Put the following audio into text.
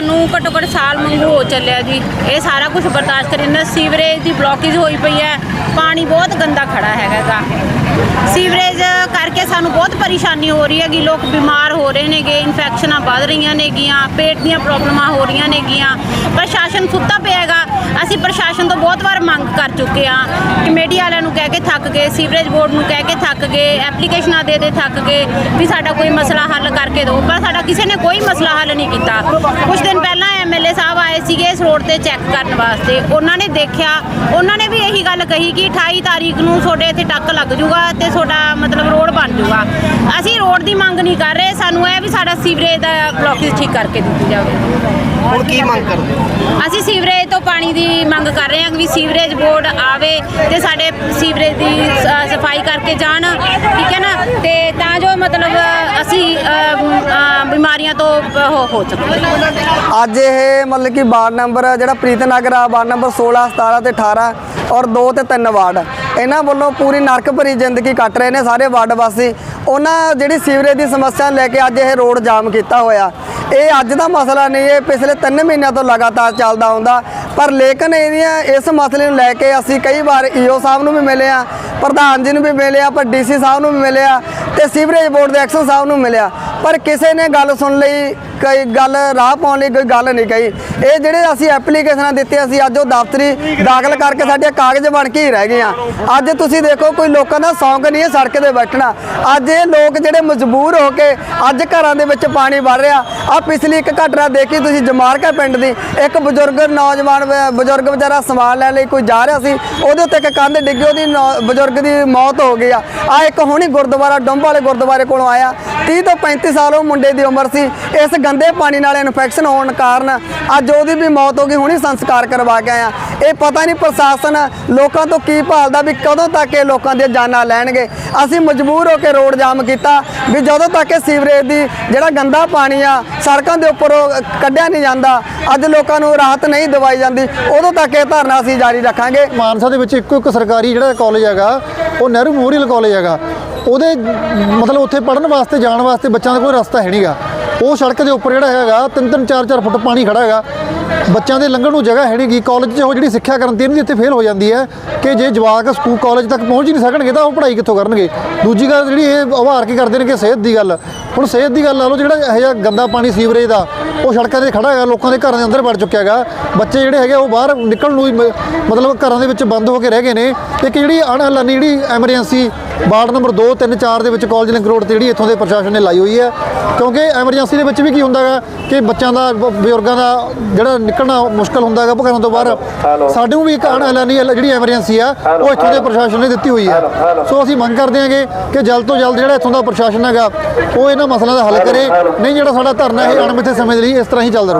ਸਾਨੂੰ ਘੱਟੋ ਘੱਟ ਸਾਲ ਮੰਗੂ ਹੋ ਚੱਲਿਆ ਜੀ। ਇਹ ਸਾਰਾ ਕੁਝ ਬਰਦਾਸ਼ਤ ਕਰਿੰਦਾ ਸੀਵਰੇਜ ਦੀ ਬਲੋਕੇਜ ਹੋਈ ਪਈ ਹੈ। ਪਾਣੀ ਬਹੁਤ ਗੰਦਾ ਖੜਾ ਹੈਗਾ ਗਾ। ਸੀਵਰੇਜ ਕਰਕੇ ਸਾਨੂੰ ਬਹੁਤ ਪਰੇਸ਼ਾਨੀ ਹੋ ਰਹੀ ਹੈਗੀ। ਲੋਕ ਬਿਮਾਰ ਹੋ ਰਹੇ ਨੇਗੇ, ਇਨਫੈਕਸ਼ਨਾਂ ਵੱਧ ਰਹੀਆਂ ਨੇਗੀਆਂ, ਪੇਟ ਦੀਆਂ ਪ੍ਰੋਬਲਮਾਂ ਹੋ ਰਹੀਆਂ ਨੇਗੀਆਂ। ਪ੍ਰਸ਼ਾਸਨ ਸੁੱਤਾ ਪਿਆ ਹੈਗਾ। ਅਸੀਂ ਪ੍ਰਸ਼ਾਸਨ ਤੋਂ ਬਹੁਤ ਵਾਰ ਮੰਗ ਕਰ ਚੁੱਕੇ ਹਾਂ ਕਮੇਟੀ ਵਾਲਿਆਂ ਨੂੰ ਕਹਿ ਕੇ ਥੱਕ ਗਏ, ਸੀਵਰੇਜ ਬੋਰਡ ਨੂੰ ਕਹਿ ਕੇ ਥੱਕ ਗਏ, ਐਪਲੀਕੇਸ਼ਨਾਂ ਦੇ ਦੇ ਥੱਕ ਗਏ ਵੀ ਸਾਡਾ ਕੋਈ ਮਸਲਾ ਹੱਲ ਕਰਕੇ ਦਿਓ। ਪਰ ਸਾਡਾ ਕਿਸੇ ਨੇ ਕੋਈ ਮਸਲਾ ਹੱਲ ਨਹੀਂ ਕੀਤਾ। ਕੁਝ ਦਿਨ ਪਹਿਲਾਂ ਐਮਐਲਏ ਸਾਹਿਬ ਆਏ ਸੀਗੇ ਇਸ ਰੋਡ ਤੇ ਚੈੱਕ ਕਰਨ ਵਾਸਤੇ। ਉਹਨਾਂ ਨੇ ਦੇਖਿਆ, ਉਹਨਾਂ ਨੇ ਵੀ ਇਹੀ ਗੱਲ ਕਹੀ ਕਿ 28 ਤਾਰੀਖ ਨੂੰ ਤੁਹਾਡੇ ਇੱਥੇ ਟੱਕ ਲੱਗ ਜੂਗਾ ਤੇ ਤੁਹਾਡਾ ਮਤਲਬ ਰੋਡ ਬਣ ਜੂਗਾ। ਅਸੀਂ ਰੋਡ ਦੀ ਮੰਗ ਨਹੀਂ ਕਰ ਰਹੇ। ਸਾਨੂੰ ਇਹ ਵੀ ਸਾਡਾ ਸੀਵਰੇਜ ਦਾ ਬਲੋਕੇਜ ਠੀਕ ਕਰਕੇ ਦਿੱਤੀ ਜਾਵੇ। ਹੁਣ ਕੀ ਮੰਗ ਕਰਦੇ ਹੋ? ਅਸੀਂ ਸੀਵਰੇਜ ਤੋਂ ਪਾਣੀ ਦੀ ਮੰਗ ਕਰ ਰਹੇ ਹਾਂ ਵੀ ਸੀਵਰੇਜ ਬੋਰਡ ਆਵੇ ਤੇ ਸਾਡੇ ਸੀਵਰੇਜ ਦੀ ਸ- ਸਫ਼ਾਈ ਕਰਕੇ ਜਾਣ। ਠੀਕ ਹੈ ਨਾ? ਤੇ ਤਾਂ ਜੋ ਮਤਲਬ ਅਸੀਂ ਅਮ, ਬਿਮਾਰੀਆਂ ਤੋਂ ਹੋ ਹੋ ਸਕੀਏ ਅੱਜ ਇਹ ਮਤਲਬ ਕਿ ਵਾਰਡ ਨੰਬਰ ਜਿਹੜਾ ਪ੍ਰੀਤ ਨਗਰ ਆ, ਵਾਰਡ ਨੰਬਰ 16 17 ਤੇ 18 ਔਰ 2 ਤੇ 3 ਵਾਰਡ। ਇਹਨਾਂ ਵੱਲੋਂ ਪੂਰੀ ਨਰਕ ਭਰੀ ਜ਼ਿੰਦਗੀ ਕੱਟ ਰਹੇ ਨੇ ਸਾਰੇ ਵਾਰਡ ਵਾਸੀ। ਉਹਨਾਂ ਜਿਹੜੀ ਸੀਵਰੇਜ ਦੀ ਸਮੱਸਿਆ ਨੂੰ ਲੈ ਕੇ ਅੱਜ ਇਹ ਰੋਡ ਜਾਮ ਕੀਤਾ ਹੋਇਆ। ਇਹ ਅੱਜ ਦਾ ਮਸਲਾ ਨਹੀਂ, ਇਹ ਪਿਛਲੇ 3 ਮਹੀਨਿਆਂ ਤੋਂ ਲਗਾਤਾਰ ਚੱਲਦਾ ਆਉਂਦਾ। ਪਰ ਲੇਕਿਨ ਇਹਦੀਆਂ, ਇਸ ਮਸਲੇ ਨੂੰ ਲੈ ਕੇ ਅਸੀਂ ਕਈ ਵਾਰ ਈਓ ਸਾਹਿਬ ਨੂੰ ਵੀ ਮਿਲੇ ਆ ਪ੍ਰਧਾਨ ਜੀ ਨੂੰ ਵੀ ਮਿਲੇ ਆ ਪਰ ਡੀਸੀ ਸਾਹਿਬ ਨੂੰ ਵੀ ਮਿਲੇ ਆ ਤੇ ਸੀਵਰੇਜ ਬੋਰਡ ਦੇ ਐਕਸ਼ਨ ਸਾਹਿਬ ਨੂੰ ਮਿਲਿਆ ਪਰ ਕਿਸੇ ਨੇ ਗੱਲ ਸੁਣ ਲਈ ਕੋਈ ਗੱਲ, ਰਾਹ ਪਾਉਣ ਲਈ ਕੋਈ ਗੱਲ ਨਹੀਂ ਕਹੀ। ਇਹ ਜਿਹੜੇ ਅਸੀਂ ਐਪਲੀਕੇਸ਼ਨਾਂ ਦਿੱਤੀਆਂ ਸੀ, ਅੱਜ ਉਹ ਦਫ਼ਤਰੀ ਦਾਖਲ ਕਰਕੇ ਸਾਡੇ ਕਾਗਜ਼ ਬਣ ਕੇ ਹੀ ਰਹਿ ਗਏ ਆ। ਅੱਜ ਤੁਸੀਂ ਦੇਖੋ, ਕੋਈ ਲੋਕਾਂ ਦਾ ਸ਼ੌਂਕ ਨਹੀਂ ਹੈ ਸੜਕ ਤੇ ਬੈਠਣਾ। ਅੱਜ ਇਹ ਲੋਕ ਜਿਹੜੇ ਮਜਬੂਰ ਹੋ ਕੇ ਅੱਜ ਘਰਾਂ ਦੇ ਵਿੱਚ ਪਾਣੀ ਵੜ ਰਿਹਾ। ਆ ਪਿਛਲੀ ਇੱਕ ਘਟਨਾ ਦੇਖੀ ਤੁਸੀਂ, ਜਮਾਰਕਾ ਪਿੰਡ ਦੀ। ਇੱਕ ਬਜ਼ੁਰਗ ਨੌਜਵਾਨ ਬਜ਼ੁਰਗ ਵਿਚਾਰਾ ਸਮਾਨ ਲੈਣ ਲਈ ਕੋਈ ਜਾ ਰਿਹਾ ਸੀ। ਉਹਦੇ ਉੱਤੇ ਇੱਕ ਕੰਧ ਡਿੱਗੀ, ਉਹਦੀ ਨੌ- ਬਜ਼ੁਰਗ ਦੀ ਮੌਤ ਹੋ ਗਈ ਆ। ਆ ਇੱਕ ਹੁਣੀ ਗੁਰਦੁਆਰਾ, ਡੰਬ ਵਾਲੇ ਗੁਰਦੁਆਰੇ ਕੋਲੋਂ ਆਇਆ। 30 ਤੋਂ 35 ਸਾਲ ਉਹ ਮੁੰਡੇ ਦੀ ਉਮਰ ਸੀ। ਇਸ ਗੰਦੇ ਪਾਣੀ ਨਾਲ ਇਨਫੈਕਸ਼ਨ ਹੋਣ ਕਾਰਨ ਅੱਜ ਉਹਦੀ ਵੀ ਮੌਤ ਹੋ ਗਈ, ਹੁਣੀ ਸੰਸਕਾਰ ਕਰਵਾ ਕੇ ਆਇਆ ਇਹ ਪਤਾ ਨਹੀਂ ਪ੍ਰਸ਼ਾਸਨ ਲੋਕਾਂ ਤੋਂ ਕੀ ਭਾਲਦਾ ਵੀ ਕਦੋਂ ਤੱਕ ਇਹ ਲੋਕਾਂ ਦੀਆਂ ਜਾਨਾਂ ਲੈਣਗੇ। ਅਸੀਂ ਮਜਬੂਰ ਹੋ ਕੇ ਰੋਡ ਜਾਮ ਕੀਤਾ ਵੀ ਜਦੋਂ ਤੱਕ ਇਹ ਸੀਵਰੇਜ ਦੀ ਜਿਹੜਾ ਗੰਦਾ ਪਾਣੀ ਆ, ਸੜਕਾਂ ਦੇ ਉੱਪਰ ਉਹ ਕੱਢਿਆ ਨਹੀਂ ਜਾਂਦਾ, ਅੱਜ ਲੋਕਾਂ ਨੂੰ ਰਾਹਤ ਨਹੀਂ ਦਵਾਈ ਜਾਂਦੀ, ਉਦੋਂ ਤੱਕ ਇਹ ਧਰਨਾ ਅਸੀਂ ਜਾਰੀ ਰੱਖਾਂਗੇ। ਮਾਨਸਾ ਦੇ ਵਿੱਚ ਇੱਕੋ, ਇੱਕ ਸਰਕਾਰੀ ਜਿਹੜਾ ਕਾਲਜ ਹੈਗਾ, ਉਹ ਨਹਿਰੂ ਮੋਰੀਅਲ ਕਾਲਜ ਹੈਗਾ। ਉਹਦੇ ਮਤਲਬ ਉੱਥੇ ਪੜਨ ਵਾਸਤੇ, ਜਾਣ ਵਾਸਤੇ ਬੱਚਿਆਂ ਦਾ ਕੋਈ ਰਸਤਾ ਹੈ ਨਹੀਂਗਾ ਉਹ ਸੜਕ ਦੇ ਉੱਪਰ ਜਿਹੜਾ ਹੈਗਾ, ਤਿੰਨ ਤਿੰਨ ਚਾਰ ਚਾਰ ਫੁੱਟ ਪਾਣੀ ਖੜਾ ਹੈਗਾ। ਬੱਚਿਆਂ ਦੇ ਲੰਘਣ ਨੂੰ ਜਗ੍ਹਾ ਹੈ ਨਹੀਂਗੀ ਕਾਲਜ 'ਚ ਉਹ ਜਿਹੜੀ ਸਿੱਖਿਆ ਕਰਨ ਦੀ ਇਹਨਾਂ ਦੀ ਇੱਥੇ ਫੇਲ ਹੋ ਜਾਂਦੀ ਹੈ ਕਿ ਜੇ ਜਵਾਕ ਸਕੂਲ ਕਾਲਜ ਤੱਕ ਪਹੁੰਚ ਹੀ ਨਹੀਂ ਸਕਣਗੇ ਤਾਂ ਉਹ ਪੜ੍ਹਾਈ ਕਿੱਥੋਂ ਕਰਨਗੇ? ਦੂਜੀ ਗੱਲ ਜਿਹੜੀ ਇਹ ਉਭਾਰ ਕੇ ਕਰਦੇ ਨੇ ਕਿ ਸਿਹਤ ਦੀ ਗੱਲ। ਹੁਣ ਸਿਹਤ ਦੀ ਗੱਲ ਲਾ ਲਓ ਜਿਹੜਾ ਇਹੋ ਜਿਹਾ ਗੰਦਾ ਪਾਣੀ ਸੀਵਰੇਜ ਦਾ ਉਹ ਸੜਕਾਂ ਤੇ ਖੜਾ ਹੈਗਾ ਲੋਕਾਂ ਦੇ ਘਰਾਂ ਦੇ ਅੰਦਰ ਵੜ ਚੁੱਕਿਆ ਹੈਗਾ। ਬੱਚੇ ਜਿਹੜੇ ਹੈਗੇ ਉਹ ਬਾਹਰ ਨਿਕਲਣ ਨੂੰ ਹੀ ਮ- ਮਤਲਬ ਘਰਾਂ ਦੇ ਵਿੱਚ ਬੰਦ ਹੋ ਕੇ ਰਹਿ ਗਏ ਨੇ। ਇੱਕ ਜਿਹੜੀ ਅਣਹਲਾਨੀ ਜਿਹੜੀ ਐਮਰਜੈਂਸੀ ਵਾਰਡ ਨੰਬਰ 2 3 4 ਦੇ ਵਿੱਚ ਕਾਲਜ ਲਿੰਕ ਰੋਡ ਤੇ ਜਿਹੜੀ ਇੱਥੋਂ ਦੇ ਪ੍ਰਸ਼ਾਸਨ ਨੇ ਲਾਈ ਹੋਈ ਹੈ। ਕਿਉਂਕਿ ਐਮਰਜੈਂਸੀ ਦੇ ਵਿੱਚ ਵੀ ਕੀ ਹੁੰਦਾ ਹੈਗਾ ਕਿ ਬੱਚਿਆਂ ਦਾ ਬ- ਬਜ਼ੁਰਗਾਂ ਦਾ ਜਿਹੜਾ ਨਿਕਲਣਾ ਮੁਸ਼ਕਲ ਹੁੰਦਾ ਹੈਗਾ ਘਰਾਂ ਤੋਂ ਬਾਹਰ। ਸਾਡੇ ਨੂੰ ਵੀ ਇੱਕ ਅਣਹਲਾਨੀ ਜਿਹੜੀ ਐਮਰਜੈਂਸੀ ਆ ਉਹ ਇੱਥੋਂ ਦੇ ਪ੍ਰਸ਼ਾਸਨ ਨੇ ਦਿੱਤੀ ਹੋਈ ਹੈ। ਸੋ ਅਸੀਂ ਮੰਗ ਕਰਦੇ ਹਾਂਗੇ ਕਿ ਜਲਦ ਤੋਂ ਜਲਦ ਜਿਹੜਾ ਇੱਥੋਂ ਦਾ ਪ੍ਰਸ਼ਾਸਨ ਹੈਗਾ ਉਹ ਇਹਨਾਂ ਮਸਲਿਆਂ ਦਾ ਹੱਲ ਕਰੇ। ਨਹੀਂ ਜਿਹੜਾ ਸਾਡਾ ਧਰਨਾ ਇਹ ਅਣਮਿੱਥੇ ਸਮੇਂ ਦੇ ਲਈ ਇਸ ਤਰ੍ਹਾਂ ਹੀ ਚੱਲਦਾ ਰਹੂ।